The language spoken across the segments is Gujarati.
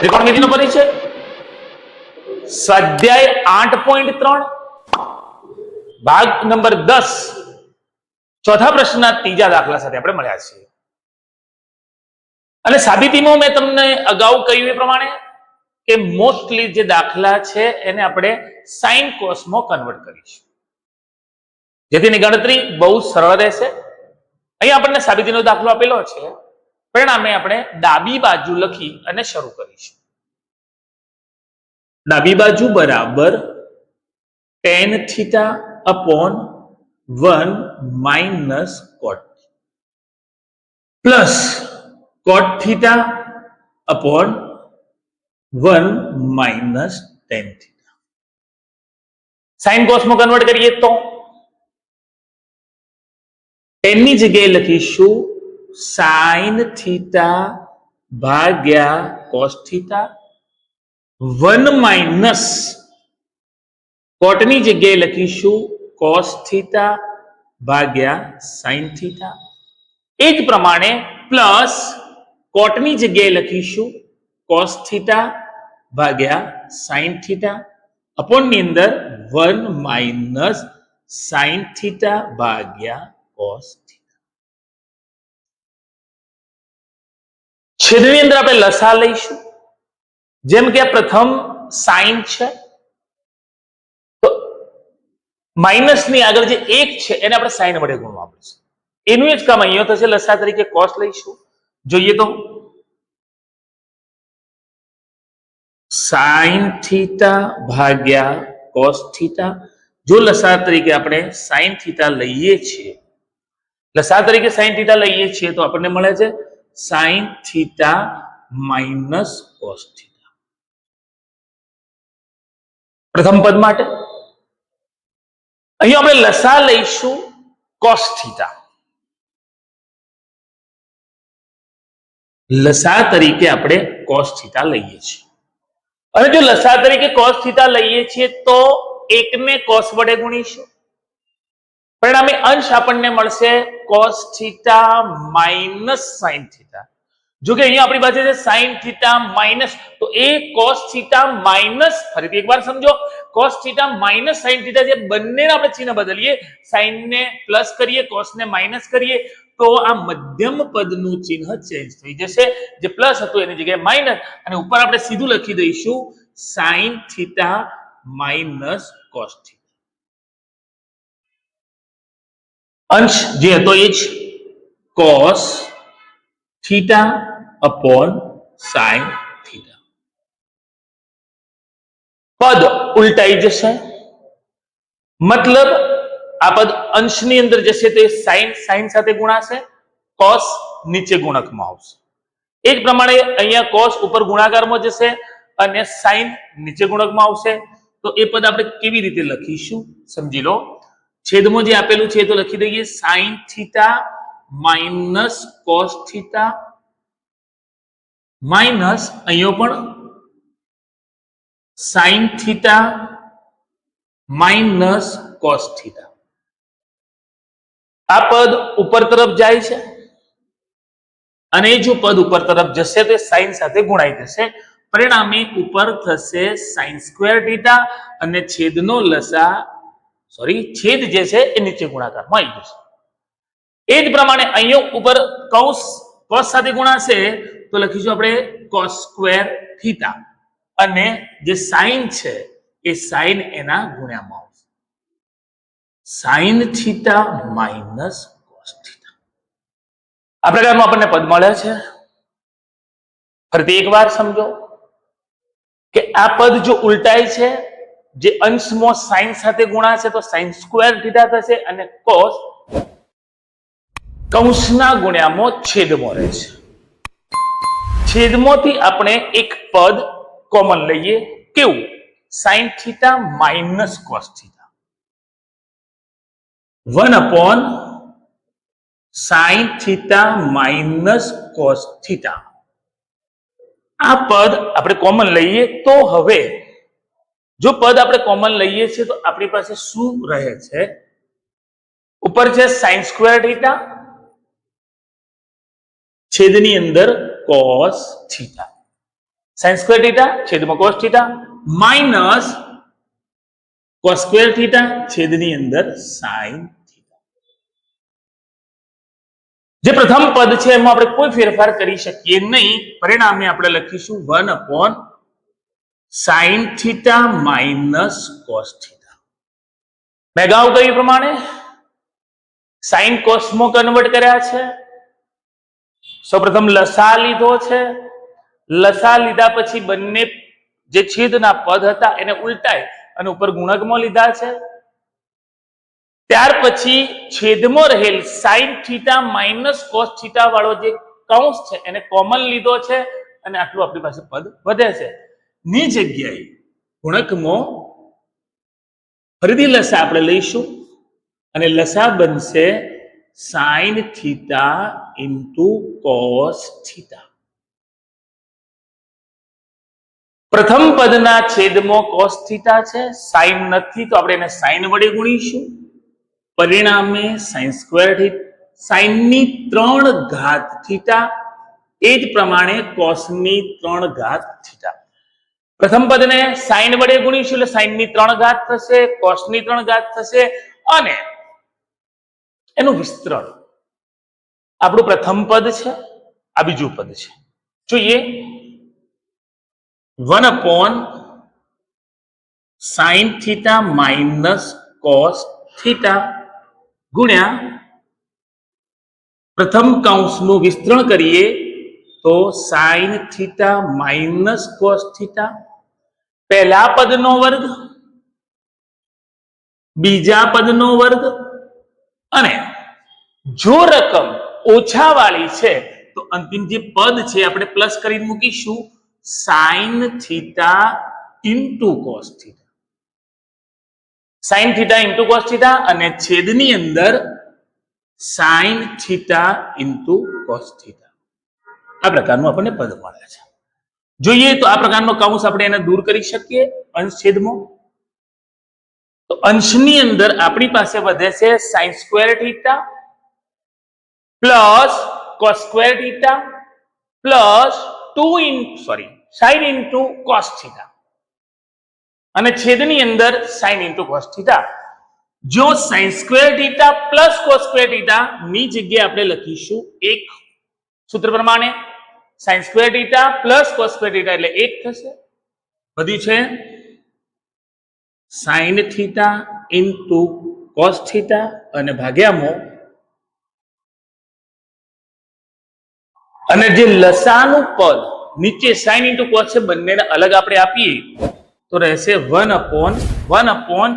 ત્રિકોણમિતિનો પરિચય સ્વાધ્યાય આઠ પોઈન્ટ ત્રણ, ભાગ નંબર દસ, ચોથા પ્રશ્નના ત્રીજા દાખલા સાથે આપણે મળ્યા છીએ. અને સાબિતીમાં મેં તમને અગાઉ કહ્યું એ પ્રમાણે કે મોસ્ટલી જે દાખલા છે એને આપણે સાઇન કોસમાં કન્વર્ટ કરીશું. જેથી ગણતરી બહુ સરળ રહેશે. અહીંયા આપણને સાબિતીનો દાખલો આપેલો છે. પરિણામે આપણે ડાબી બાજુ લખી અને શરૂ કરીશું. ડાબી બાજુ બરાબર tan theta upon one minus cot plus cot theta upon one minus tan theta sine કોસમાં convert કરીએ તો? ટેનની જગ્યાએ લખીશું સાઇન થીટા ભાગ્યા કોસ થીટા વન માઇનસ કોટની જગ્યાએ લખીશું કોસ થીટા ભાગ્યા સાઇન થીટા એ જ પ્રમાણે પ્લસ કોટની જગ્યાએ લખીશું કોસ થીટા ભાગ્યા સાઇન થીટા અપોનની અંદર વન માઇનસ સાઇન થીટા ભાગ્યા કોસ થીટા છેદની અંદર આપણે લસા લઈશું. જેમ કે આ પ્રથમ સાઇન છે. તો માઇનસની આગળ જે એક છે, એને આપણે સાઇન વડે ગુણવા પડશે એનું જ કામ અહીંયા થશે, લસા તરીકે કોસ લઈશું. જોઈએ તો. સાઇન થીટા ભાગ્યા કોસ થીટા. જો લસા તરીકે આપણે સાઇન થીટા લઈએ છીએ, લસા તરીકે સાઇન થીટા લઈએ છીએ, તો આપણને મળે છે sine theta minus cos theta પ્રથમ પદ માટે અહીં આપણે લસા લઈશું કોસ થીટા લસા તરીકે આપણે કોસ થીટા લઈએ છીએ. અને જો લસા તરીકે કોસ થીટા લઈએ છીએ તો એકને કોસ વડે ગુણીશું. પરિણામે અંશ આપણને મળશે cos theta minus sine theta જો કે અહીંયા આપણી પાસે છે સાઇન થીટા માઇનસ તો એ કોસ થીટા માઇનસ ફરીથી એકવાર સમજો cos theta minus sine theta જે બંનેને આપણે ચિહ્ન બદલીએ સાઇનને પ્લસ કરીએ કોસ ને માઇનસ કરીએ, તો આ મધ્યમ પદનું ચિહ્ન ચેન્જ થઈ જશે. જે પ્લસ હતું એની જગ્યાએ માઇનસ અને ઉપર આપણે સીધું લખી દઈશું sine theta minus cos theta અંશ જે હતો એ જ cos theta upon sine theta પદ ઉલટાઈ જશે. મતલબ આ પદ અંશની અંદર જશે તો એ સાઇન સાઇન સાથે ગુણાશે. કોસ નીચે ગુણકમાં આવશે. એ જ પ્રમાણે અહીંયા કોસ ઉપર ગુણાકારમાં જશે અને સાઇન નીચે ગુણકમાં આવશે. તો એ પદ આપણે કેવી રીતે લખીશું? સમજી લો. છેદમાં જે આપેલું છે તો લખી દઈએ. Sine theta minus cos theta minus અહીંયા પણ sine theta minus cos theta. આ પદ ઉપર તરફ જાય છે અને એ જો પદ ઉપર તરફ જશે તો સાઇન સાથે ગુણાઈ જશે. પરિણામે ઉપર થશે સાઇન સ્ક્વેર થીટા અને છેદનો લસા સોરી, છેદ જે છે એ નીચે ગુણાકારમાં આવી જશે. એ જ પ્રમાણે અહીંયા ઉપર કૌંસ, કોસ સાથે ગુણાશે, તો લખીશું આપણે કોસ સ્ક્વેર થીટા અને જે સાઇન છે, એ સાઇન એના ગુણ્યામાં આવશે. Sine theta minus cos theta આ પ્રકારનું આપણને પદ મળે છે. ફરીથી એક વાર સમજો કે આ પદ જો ઉલટાય છે જે અંશમાં સાઇન સાથે ગુણાશે તો સાઇન સ્ક્વેર થીટા થશે અને કોસ કૌંસના ગુણ્યામાં છેદમાં રહે છેદમોથી છેદમાંથી આપણે એક પદ કોમન લઈએ. કેવું? Sine theta minus cos theta one upon sine theta minus cos theta આ પદ આપણે કોમન લઈએ તો હવે જો પદ આપણે કોમન લઈએ છીએ, તો આપણી પાસે શું રહે છે? ઉપર છે સાઇન સ્ક્વેર થીટા છેદની અંદર cos theta sine square theta છેદમાં cos theta minus cos square theta છેદની અંદર સાઇન જે પ્રથમ પદ છે, એમાં આપણે કોઈ ફેરફાર કરી શકીએ નહીં. પરિણામે આપણે લખીશું one upon sine theta minus cos theta. મેં કહ્યું પ્રમાણે સાઇન કોસમો કન્વર્ટ કર્યા છે. સૌપ્રથમ લસા લીધો છે. લસા લીધા પછી બંને જે છેદના પદ હતા એને ઉલટાય અને ઉપર ગુણકમાં લીધા છે. ત્યાર પછી છેદમાં રહેલ sine theta minus cos theta વાળો જે કૌંસ છે એને કોમન લીધો છે અને આટલું આપણી પાસે પદ વધે છે. ની જગ્યાએ ગુણકમો ફરીથી લસા આપણે લઈશું. અને લસા બનશે sine theta into cos theta પ્રથમ પદના છેદમાં કોસ થીટા છે. સાઈન નથી તો આપણે એને સાઈન વડે ગુણીશું. પરિણામે સાઈન સ્ક્વેર સાઈનની ત્રણ ઘાત થીટા. એ જ પ્રમાણે કોસની ત્રણ ઘાત થીટા. પ્રથમ પદને સાઈન વડે ગુણીશું એટલે સાઈનની ત્રણ ઘાત થશે, કોસની ત્રણ ઘાત થશે અને એનું વિસ્તરણ. આપણું પ્રથમ પદ છે, આ બીજું પદ છે. જોઈએ. One upon sine theta minus cos theta ગુણ્યા પ્રથમ કૌંસનું વિસ્તરણ કરીએ તો sine theta minus cos theta પહેલા પદનો વર્ગ, બીજા પદનો વર્ગ, અને જો રકમ ઓછા વાળી છે, તો અંતિમ જે પદ છે આપણે પ્લસ કરીને મૂકીશું sine theta into cos theta sine theta into cos theta અને છેદની અંદર sine theta into cos theta આ પ્રકારનું આપણને પદ મળે છે. જોઈએ તો આ પ્રકારનો કૌંસ આપણે એને દૂર કરી શકીએ અંશ છેદમાં તો અંશની અંદર આપણી પાસે વધે છે sine square theta plus cos square theta plus two in, sorry, sine into cos theta. અને છેદની અંદર સાઈન ઇન્ટુ કોસ થીટા. જો sine square theta plus cos square theta ની જગ્યાએ આપણે લખીશું એક સૂત્ર પ્રમાણે sine square theta plus cos square એટલે એક થશે. વધ્યું છે. Sine theta into cos theta અને ભાગ્યામાં અને જે લસાનું પદ નીચે સાઈન ઇન્ટુ કોસ છે, બંનેને અલગ આપણે આપીએ. તો રહેશે one upon one upon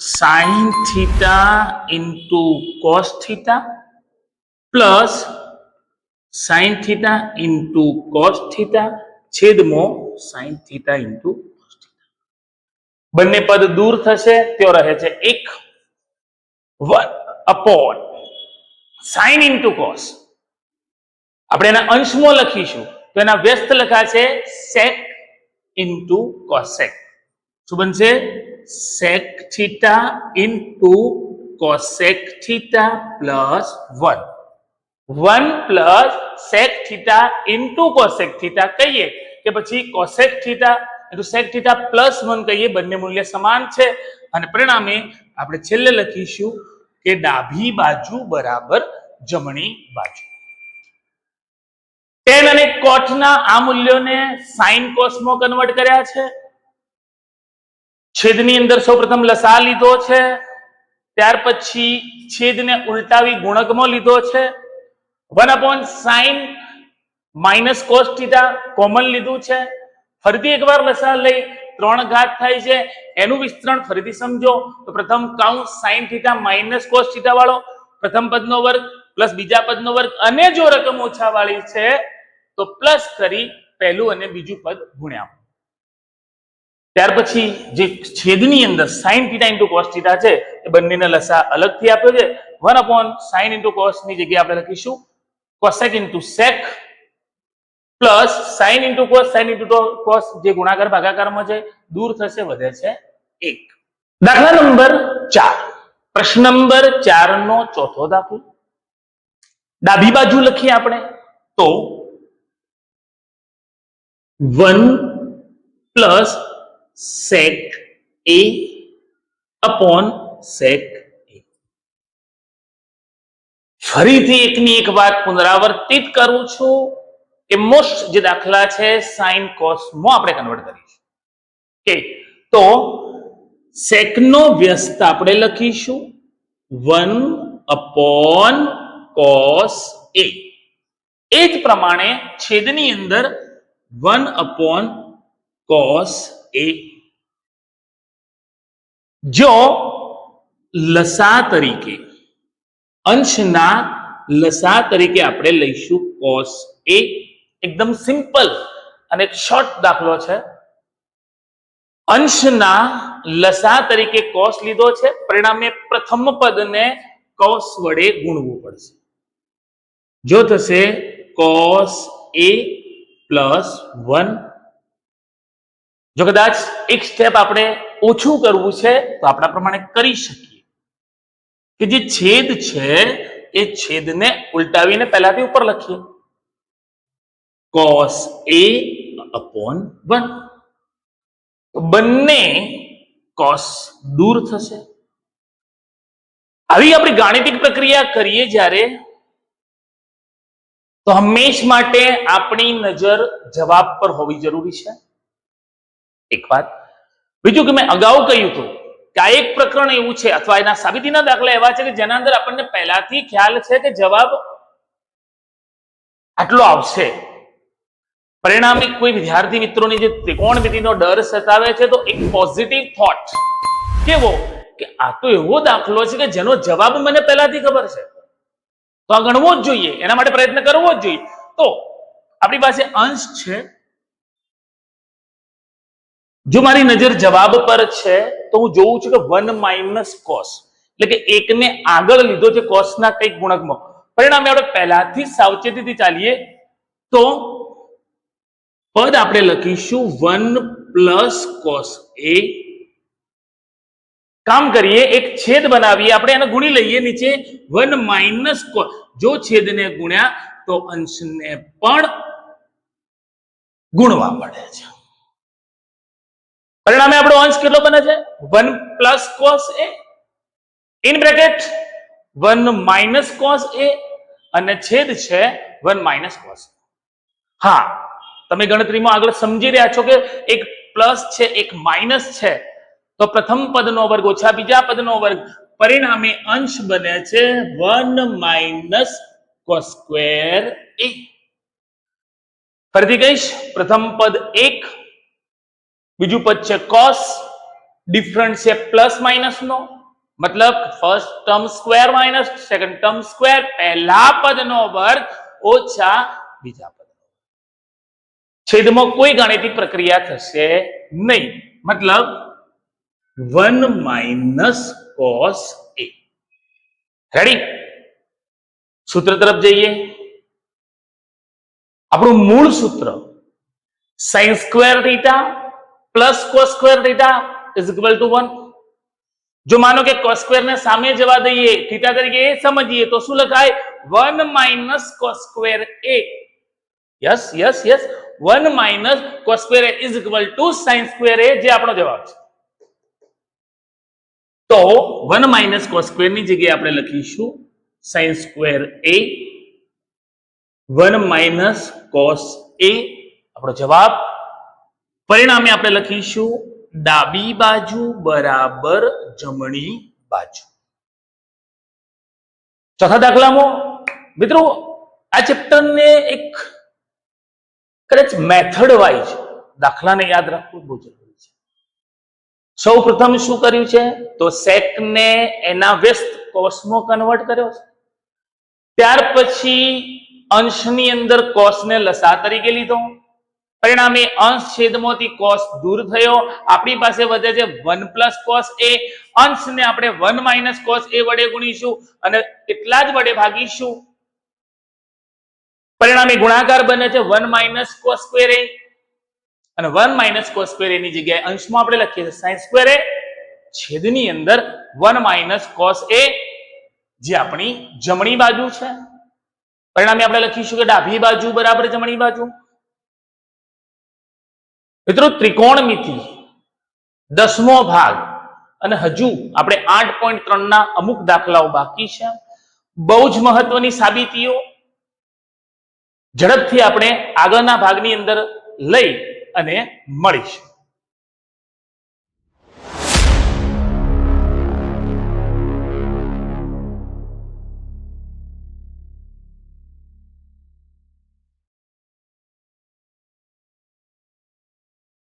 sine theta into cos theta plus sine theta into cos theta છેદમાં સાઈન થીટા ઇન્ટુ બંને પદ દૂર થશે તેઓ રહે છે એક, one upon sine into cos આપણે એના અંશમાં લખીશું, તો એના વ્યસ્ત લખાશે સેક ઇન્ટુ કોસેક શું બનશે? Sec theta into cosec theta plus one one plus sec theta into cosec theta કહીએ કે પછી cosec theta into sec theta plus one કહીએ, બંને મૂલ્ય સમાન છે. અને પરિણામે આપણે છેલ્લે લખીશું કે ડાભી બાજુ બરાબર જમણી બાજુ. ટેન અને કોટના આ મૂલ્યોને સાઇન કોસમાં કન્વર્ટ કર્યા છે. છેદની અંદર સૌપ્રથમ લસા લીધો છે. ત્યાર પછી છેદને ઉલટાવી ગુણકમાં લીધો છે. One upon sine minus cos theta common લીધું છે. ફરીથી એકવાર લસા લઈ ત્રણ ઘાત થાય છે. એનું વિસ્તરણ ફરીથી સમજો. તો પ્રથમ count sine theta minus cos theta વાળો, પ્રથમ પદનો વર્ગ પ્લસ બીજા પદનો વર્ગ, અને જો રકમ ઓછા વાળી છે, તો પ્લસ કરી પહેલું અને બીજું પદ ગુણ્યા. ત્યાર પછી જે છેદની અંદર sine theta into cos theta છે, એ બંનેને લસા અલગથી આપ્યો છે. વન અપોન સાઈન ઇન્ટુ કોસની જગ્યાએ આપણે લખીશું. Cosec into sec plus sine into cos sine into cos જે ગુણાકાર ભાગાકારમાં છે, દૂર થશે, વધે છે, એક. દાખલા નંબર ચાર. પ્રશ્ન નંબર ચાર નો ચોથો દાખલો. ડાબી બાજુ લખીએ આપણે તો one plus sec A upon sec ફરીથી એકની એક વાત પુનરાવર્તિત કરું છું કે મોસ્ટ જે દાખલા છે સાઇન કોસમાં આપણે કન્વર્ટ કરીશું કે તો સેકનો વ્યસ્ત આપણે લખીશું. વન અપોન કોસ એ એ જ પ્રમાણે છેદની અંદર વન અપોન કોસ એ જો લસા તરીકે અંશના લસા તરીકે આપણે લઈશું કોસ એ એકદમ સિમ્પલ અને શોર્ટ દાખલો છે. અંશના લસા તરીકે કોસ લીધો છે. પરિણામે પ્રથમ પદને કોસ વડે ગુણવું પડશે. જો થશે કોસ એ પ્લસ વન. જો કદાચ એક સ્ટેપ આપણે ઓછું કરવું છે, તો આપણા પ્રમાણે કરી શકીએ. કે જે છેદ છે, એ છેદને ઉલટાવીને પહેલાથી ઉપર લખીએ. કોસ એ અપોન વન બંને કોસ દૂર થશે. આવી આપણી ગાણિતિક પ્રક્રિયા કરીએ જ્યારે, તો હંમેશ માટે આપણી નજર જવાબ પર હોવી જરૂરી છે. એક વાત. બીજું કે મેં અગાઉ કહ્યું હતું કે એક પ્રકરણ એવું છે અથવા એના સાબિતીના દાખલા એવા છે કે જેના અંદર આપણને પહેલાથી ખ્યાલ છે કે જવાબ આટલો આવશે. પરિણામે કોઈ વિદ્યાર્થી મિત્રોની જે ત્રિકોણમિતિનો ડર સતાવે છે તો એક પોઝિટિવ થોટ કેવો? કે આ તો એવો દાખલો છે કે જેનો જવાબ મને પહેલાથી ખબર છે. તો આ ગણવો જ જોઈએ, એના માટે પ્રયત્ન કરવો જ જોઈએ. તો આપણી પાસે અંશ છે. જો મારી નજર જવાબ પર છે તો હું જોઉં છું કે વન માઇનસ કોસ. એટલે કે એકને આગળ લીધો છે કોસના કંઈક ગુણકમાં. પરિણામે આપણે પહેલાથી સાવચેતીથી ચાલીએ તો પદ આપણે લખીશું વન પ્લસ કોસ એ. કામ કરીએ, એક છેદ બનાવીએ, આપણે એને ગુણી લઈએ નીચે. વન માઇનસ જો છેદને ગુણ્યા તો અંશને પણ ગુણવા પડે છે. પરિણામે આપણો અંશ કેટલો બને છે? One plus cos A? In bracket, one minus cos A અને છેદ છે વન માઇનસ કોસ. હા, તમે ગણતરીમાં આગળ સમજી રહ્યા છો કે એક પ્લસ છે, એક માઇનસ છે. તો પ્રથમ પદનો વર્ગ ઓછા બીજા પદનો વર્ગ પરિણામે અંશ બને છે one minus cos square A. ફરીથી કહીશ, પ્રથમ પદ એક બીજું પદ છે કોસ ડિફરન્ટ છે પ્લસ માઇનસ નો. મતલબ first term square minus second term square પહેલા પદનો વર્ગ ઓછા બીજા પદ. છેદમાં કોઈ ગાણિતિક પ્રક્રિયા થશે નહીં. મતલબ one minus cos A ready સૂત્ર તરફ જઈએ. આપણું મૂળ સૂત્ર sine square theta plus cos square theta is equal to one જો માનો કે કોસ સ્ક્વેર ને સામે જવા દઈએ થીટા તરીકે એ સમજીએ, તો શું લખાય? One minus cos square A yes yes yes one minus cos square A is equal to sine square A જે આપણો જવાબ છે. તો વન માઇનસ કોસ સ્ક્વેરની જગ્યાએ આપણે લખીશું sine square A one minus cos A આપણો જવાબ પરિણામે આપણે લખીશું, ડાબી બાજુ બરાબર જમણી બાજુ. ચોથા દાખલામાં, મિત્રો, આ ચેપ્ટરને એક કદાચ મેથડ વાઇઝ દાખલાને યાદ રાખવું બહુ જરૂરી છે. સૌ પ્રથમ શું કર્યું છે? તો સેકને એના વ્યસ્ત કોષમાં કન્વર્ટ કર્યો છે. ત્યાર પછી અંશની અંદર કોષને લસા તરીકે લીધો. પરિણામે અંશ છેદમાંથી કોસ દૂર થયો. આપણી પાસે વધે છે વન પ્લસ કોસ એ અંશને આપણે વન માઇનસ કોસ એ વડે ગુણીશું અને એટલા જ વડે ભાગીશું. પરિણામે ગુણાકાર બને છે one minus cos square A અને વન માઇનસ કોસ જગ્યાએ અંશમાં આપણે લખીએ છીએ એ છેદની અંદર વન માઇનસ કોસ એ જે આપણી જમણી બાજુ છે. પરિણામે આપણે લખીશું કે ડાબી બાજુ બરાબર જમણી બાજુ. મિત્રો, ત્રિકોણમિતિ, દસમો ભાગ. અને હજુ આપણે આઠ પોઈન્ટ ત્રણ ના અમુક દાખલાઓ બાકી છે. બહુ જ મહત્વની સાબિતીઓ. ઝડપથી આપણે આગળના ભાગની અંદર લઈ અને મળીશું.